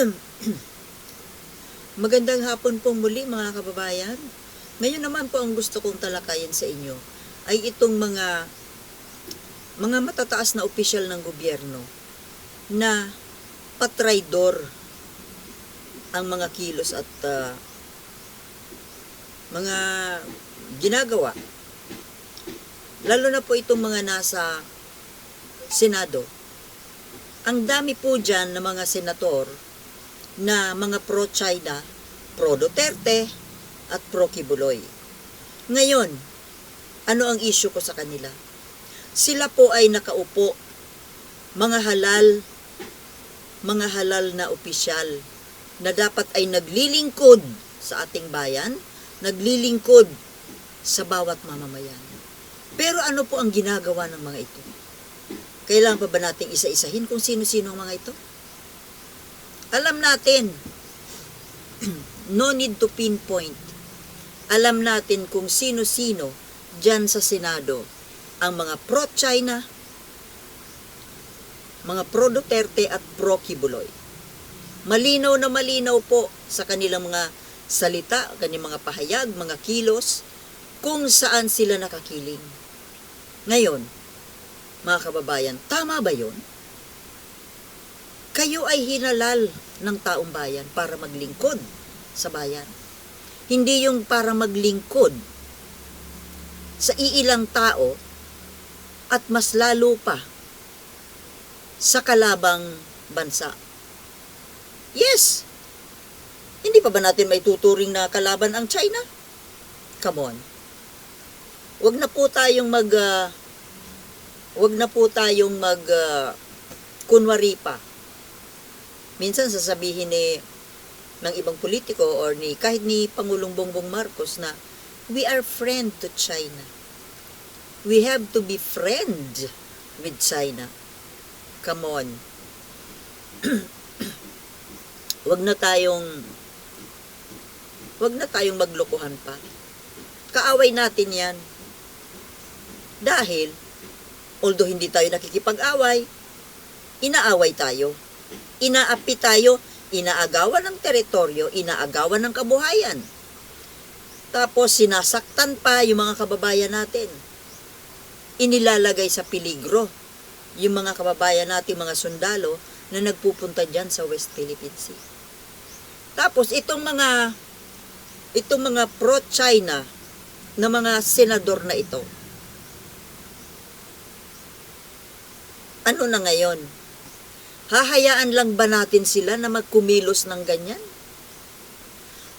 Magandang hapon pong muli mga kababayan. Ngayon naman po ang gusto kong talakayin sa inyo ay itong mga mga matataas na opisyal ng gobyerno na patraidor ang mga kilos at ah, mga ginagawa. Lalo na po itong mga nasa Senado. Ang dami po dyan ng mga senator na mga pro-China, pro-Duterte, at pro-Kibuloy. Ngayon, ano ang issue ko sa kanila? Sila po ay nakaupo, mga halal, mga halal na opisyal na dapat ay naglilingkod sa ating bayan, naglilingkod sa bawat mamamayan. Pero ano po ang ginagawa ng mga ito? Kailangan pa ba nating isa-isahin kung sino-sino ang mga ito? Alam natin, no need to pinpoint. Alam natin kung sino-sino dyan sa Senado ang mga pro-China, mga pro-Duterte at pro-Kibuloy. Malinaw na malinaw po sa kanilang mga salita, kanilang mga pahayag, mga kilos, kung saan sila nakakiling. Ngayon, mga kababayan, tama ba yun? Kayo ay hinalal ng taong bayan para maglingkod sa bayan. Hindi yung para maglingkod sa iilang tao at mas lalo pa sa kalabang bansa. Yes! Hindi pa ba natin may tuturing na kalaban ang China? Come on. Huwag na po tayong mag ah, wag na po tayong mag ah, kunwari pa. Minsan sasabihin ni ng ibang politiko or ni kahit ni Pangulong Bongbong Marcos na we are friend to China. We have to be friend with China. Come on. wag na tayong wag na tayong maglokohan pa. Kaaway natin 'yan. Dahil although hindi tayo nakikipag-away, inaaway tayo. Inaapi tayo, inaagawan ng teritoryo, inaagawan ng kabuhayan. Tapos sinasaktan pa yung mga kababayan natin. Inilalagay sa peligro yung mga kababayan natin, mga sundalo na nagpupunta dyan sa West Philippine Sea. Tapos itong mga itong mga pro-China na mga senador na ito, ano na ngayon? Hahayaan lang ba natin sila na magkumilos ng ganyan?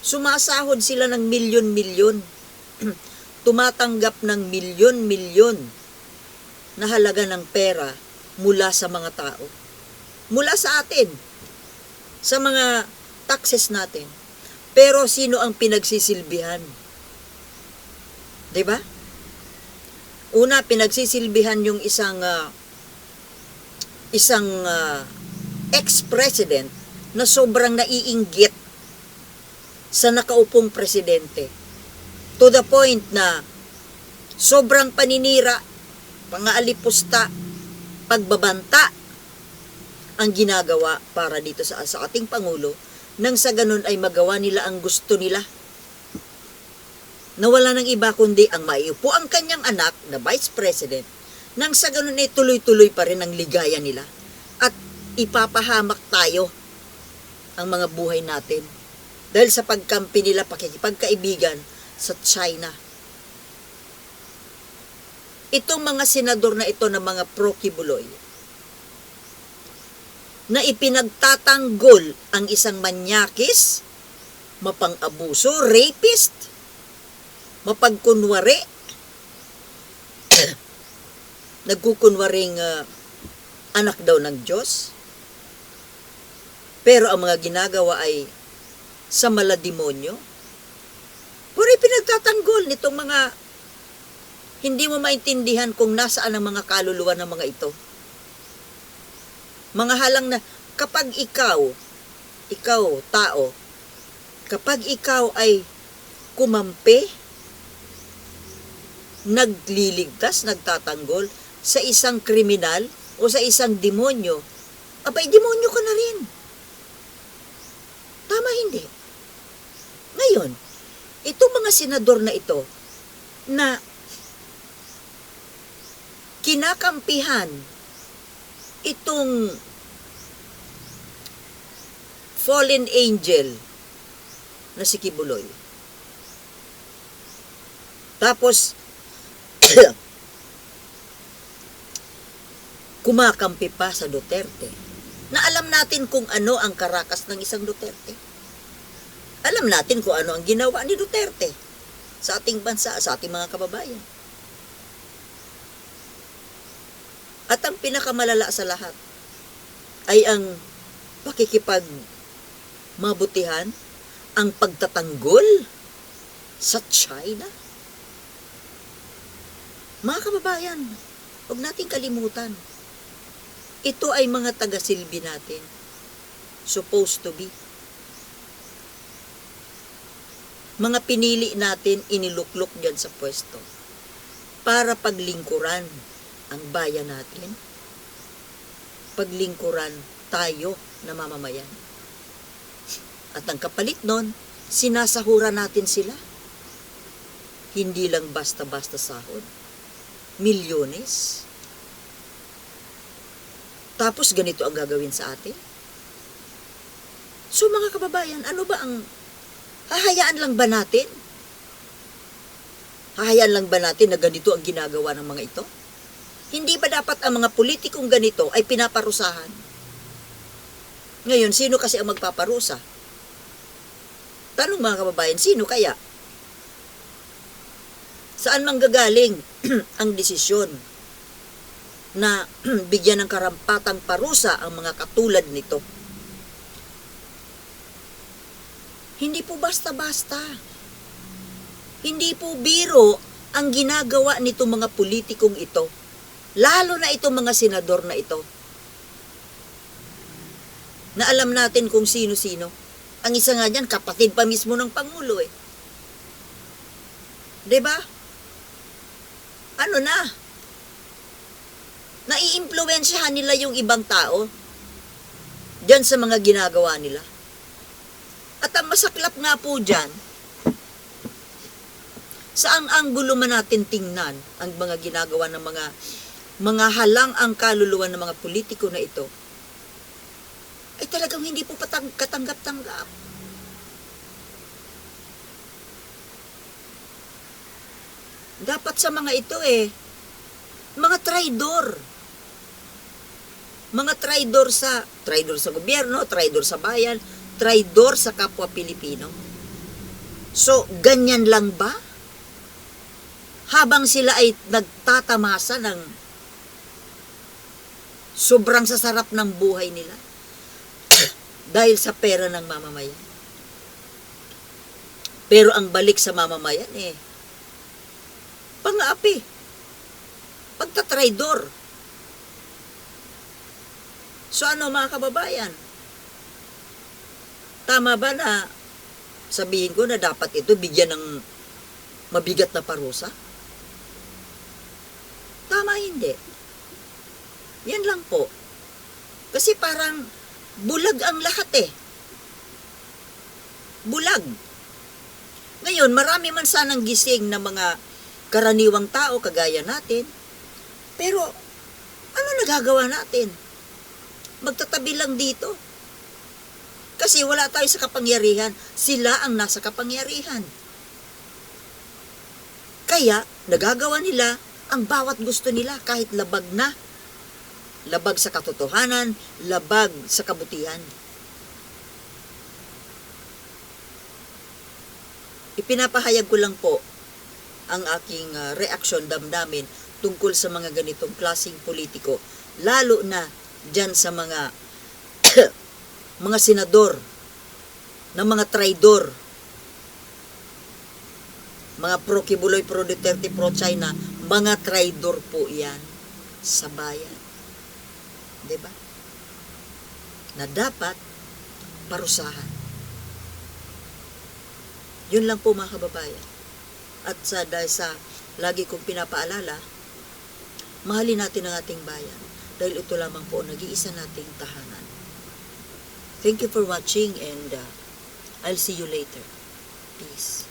Sumasahod sila ng milyon-milyon. Tumatanggap ng milyon-milyon na halaga ng pera mula sa mga tao. Mula sa atin. Sa mga taxes natin. Pero sino ang pinagsisilbihan? 'Di ba? Una, pinagsisilbihan yung isang ah, isang ah, ex-president na sobrang naiinggit sa nakaupong presidente. To the point na sobrang paninira, pangaalipusta, pagbabanta ang ginagawa para dito sa, sa ating Pangulo nang sa ganun ay magawa nila ang gusto nila. Nawala ng iba kundi ang maiupo ang kanyang anak na vice president nang sa ganun ay tuloy-tuloy pa rin ang ligaya nila at ipapahamak tayo ang mga buhay natin dahil sa pagkampi nila pakikipagkaibigan sa China. Itong mga senador na ito na mga pro-kibuloy na ipinagtatanggol ang isang manyakis, mapang-abuso, rapist, mapagkunwari, nagkukunwaring ah, anak daw ng Diyos. Pero ang mga ginagawa ay sa malademonyo. Puro pinagtatanggol nitong mga hindi mo maintindihan kung nasaan ang mga kaluluwa ng mga ito. Mga halang na kapag ikaw, ikaw, tao, kapag ikaw ay kumampi, nagliligtas, nagtatanggol sa isang kriminal o sa isang demonyo, abay, demonyo ka na rin. hindi. Ngayon, itong mga senador na ito na kinakampihan itong fallen angel na si Kibuloy. Tapos, kumakampi pa sa Duterte. Na alam natin kung ano ang karakas ng isang Duterte. Alam natin kung ano ang ginawa ni Duterte sa ating bansa, sa ating mga kababayan. At ang pinakamalala sa lahat ay ang pakikipag mabutihan, ang pagtatanggol sa China. Mga kababayan, huwag nating kalimutan. Ito ay mga taga-silbi natin. Supposed to be. Mga pinili natin iniluklok dyan sa pwesto para paglingkuran ang bayan natin. Paglingkuran tayo na mamamayan. At ang kapalit nun, sinasahura natin sila. Hindi lang basta-basta sahod. Milyones. Tapos ganito ang gagawin sa atin. So mga kababayan, ano ba ang hahayaan lang ba natin? Hahayaan lang ba natin na ganito ang ginagawa ng mga ito? Hindi ba dapat ang mga politikong ganito ay pinaparusahan? Ngayon, sino kasi ang magpaparusa? Tanong mga kababayan, sino kaya? Saan manggagaling ang desisyon na bigyan ng karampatang parusa ang mga katulad nito? Hindi po basta-basta. Hindi po biro ang ginagawa nitong mga politikong ito. Lalo na itong mga senador na ito. Na alam natin kung sino-sino. Ang isa nga dyan, kapatid pa mismo ng Pangulo eh. 'Di ba? Ano na? Naiimpluwensyahan nila yung ibang tao dyan sa mga ginagawa nila. At ang masaklap nga po dyan, saang anggulo man natin tingnan ang mga ginagawa ng mga mga halang ang kaluluwa ng mga politiko na ito, ay talagang hindi po patang, katanggap-tanggap. Dapat sa mga ito eh, mga traidor. Mga traidor sa, traidor sa gobyerno, traidor sa bayan, traidor sa kapwa Pilipino. So, ganyan lang ba? Habang sila ay nagtatamasa ng sobrang sasarap ng buhay nila dahil sa pera ng mamamayan. Pero ang balik sa mamamayan eh, pang-aapi, pagtatraidor. So ano mga kababayan? Tama ba na sabihin ko na dapat ito bigyan ng mabigat na parusa? Tama hindi. Yan lang po. Kasi parang bulag ang lahat eh. Bulag. Ngayon, marami man sanang gising na mga karaniwang tao kagaya natin. Pero, ano nagagawa natin? Magtatabi lang dito. Kasi wala tayo sa kapangyarihan. Sila ang nasa kapangyarihan. Kaya, nagagawa nila ang bawat gusto nila kahit labag na. Labag sa katotohanan, labag sa kabutihan. Ipinapahayag ko lang po ang aking uh, reaksyon damdamin tungkol sa mga ganitong klasing politiko, lalo na dyan sa mga mga senador, ng mga traidor, mga pro-Kibuloy, pro-Duterte, pro-China, mga traidor po yan sa bayan. ba? Na dapat parusahan. Yun lang po mga kababayan. At sa dahil sa lagi kong pinapaalala, mahalin natin ang ating bayan dahil ito lamang po nag-iisa nating tahanan. Thank you for watching and uh, I'll see you later. Peace.